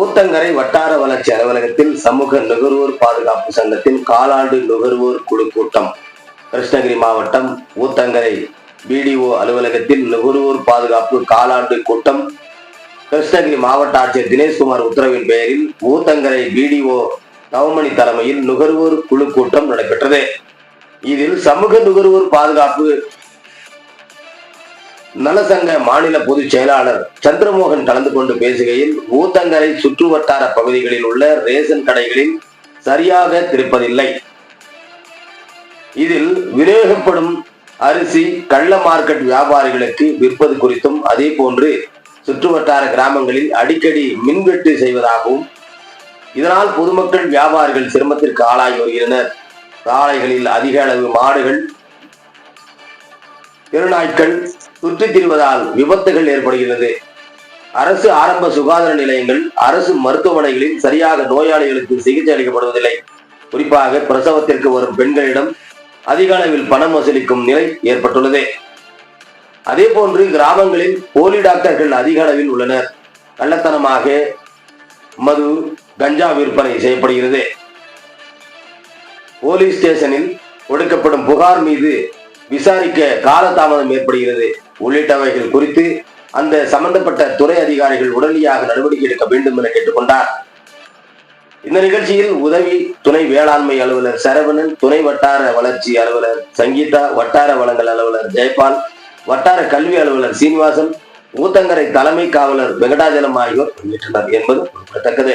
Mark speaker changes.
Speaker 1: ஊத்தங்கரை வட்டார வளர்ச்சி அலுவலகத்தில் சமூக நுகர்வோர் பாதுகாப்பு சங்கத்தின் காலாண்டு நுகர்வோர் குழு கூட்டம். கிருஷ்ணகிரி மாவட்டம் ஊத்தங்கரை பிடிஓ அலுவலகத்தில் நுகர்வோர் பாதுகாப்பு காலாண்டு கூட்டம். கிருஷ்ணகிரி மாவட்ட ஆட்சியர் தினேஷ்குமார் உத்தரவின் பெயரில் ஊத்தங்கரை பிடிஓ நவமணி தலைமையில் நுகர்வோர் குழு கூட்டம் நடைபெற்றது. இதில் சமூக நுகர்வோர் பாதுகாப்பு நலசங்க மாநில பொதுச் செயலாளர் சந்திரமோகன் கலந்து கொண்டு பேசுகையில் ஊத்தங்கரை சுற்று வட்டார பகுதிகளில் உள்ள ரேஷன் கடைகளில் சரியாக திருப்பதில்லை இதில் விநியோகப்படும் அரிசி கள்ள மார்க்கெட் வியாபாரிகளுக்கு விற்பது குறித்தும் அதே போன்று சுற்று வட்டார கிராமங்களில் அடிக்கடி மின்வெட்டு செய்வதாகவும் இதனால் பொதுமக்கள் வியாபாரிகள் சிரமத்திற்கு ஆளாகி வருகின்றனர். சாலைகளில் அதிக அளவு மாடுகள் திருநாட்கள் சுற்றித் திரிவதால் விபத்துகள் ஏற்படுகிறது அரசு ஆரம்ப சுகாதார நிலையங்கள் அரசு மருத்துவமனைகளில் சரியாக நோயாளிகளுக்கு சிகிச்சை அளிக்கப்படுவதில்லை. குறிப்பாக பிரசவத்திற்கு வரும் பெண்களிடம் அதிக அளவில் பணம் வசூலிக்கும் நிலை ஏற்பட்டுள்ளது. அதே போன்று கிராமங்களில் போலி டாக்டர்கள் அதிக அளவில் உள்ளனர். கள்ளத்தனமாக மது கஞ்சா விற்பனை செய்யப்படுகிறது. போலீஸ் ஸ்டேஷனில் கொடுக்கப்படும் புகார் மீது விசாரிக்க காலதாமதம் ஏற்படுகிறது. உள்ளிட்டவைகள் குறித்து அந்த சம்பந்தப்பட்ட துறை அதிகாரிகள் உடனடியாக நடவடிக்கை எடுக்க வேண்டும் என கேட்டுக்கொண்டார். இந்த நிகழ்ச்சியில் உதவி துணை வேளாண்மை அலுவலர் சரவணன் துணை வட்டார வளர்ச்சி அலுவலர் சங்கீதா வட்டார வளங்கள் அலுவலர் ஜெயபால் வட்டார கல்வி அலுவலர் சீனிவாசன் ஊத்தங்கரை தலைமை காவலர் வெங்கடாஜலம் ஆகியோர் பங்கேற்றனர் என்பது குறிப்பிடத்தக்கது.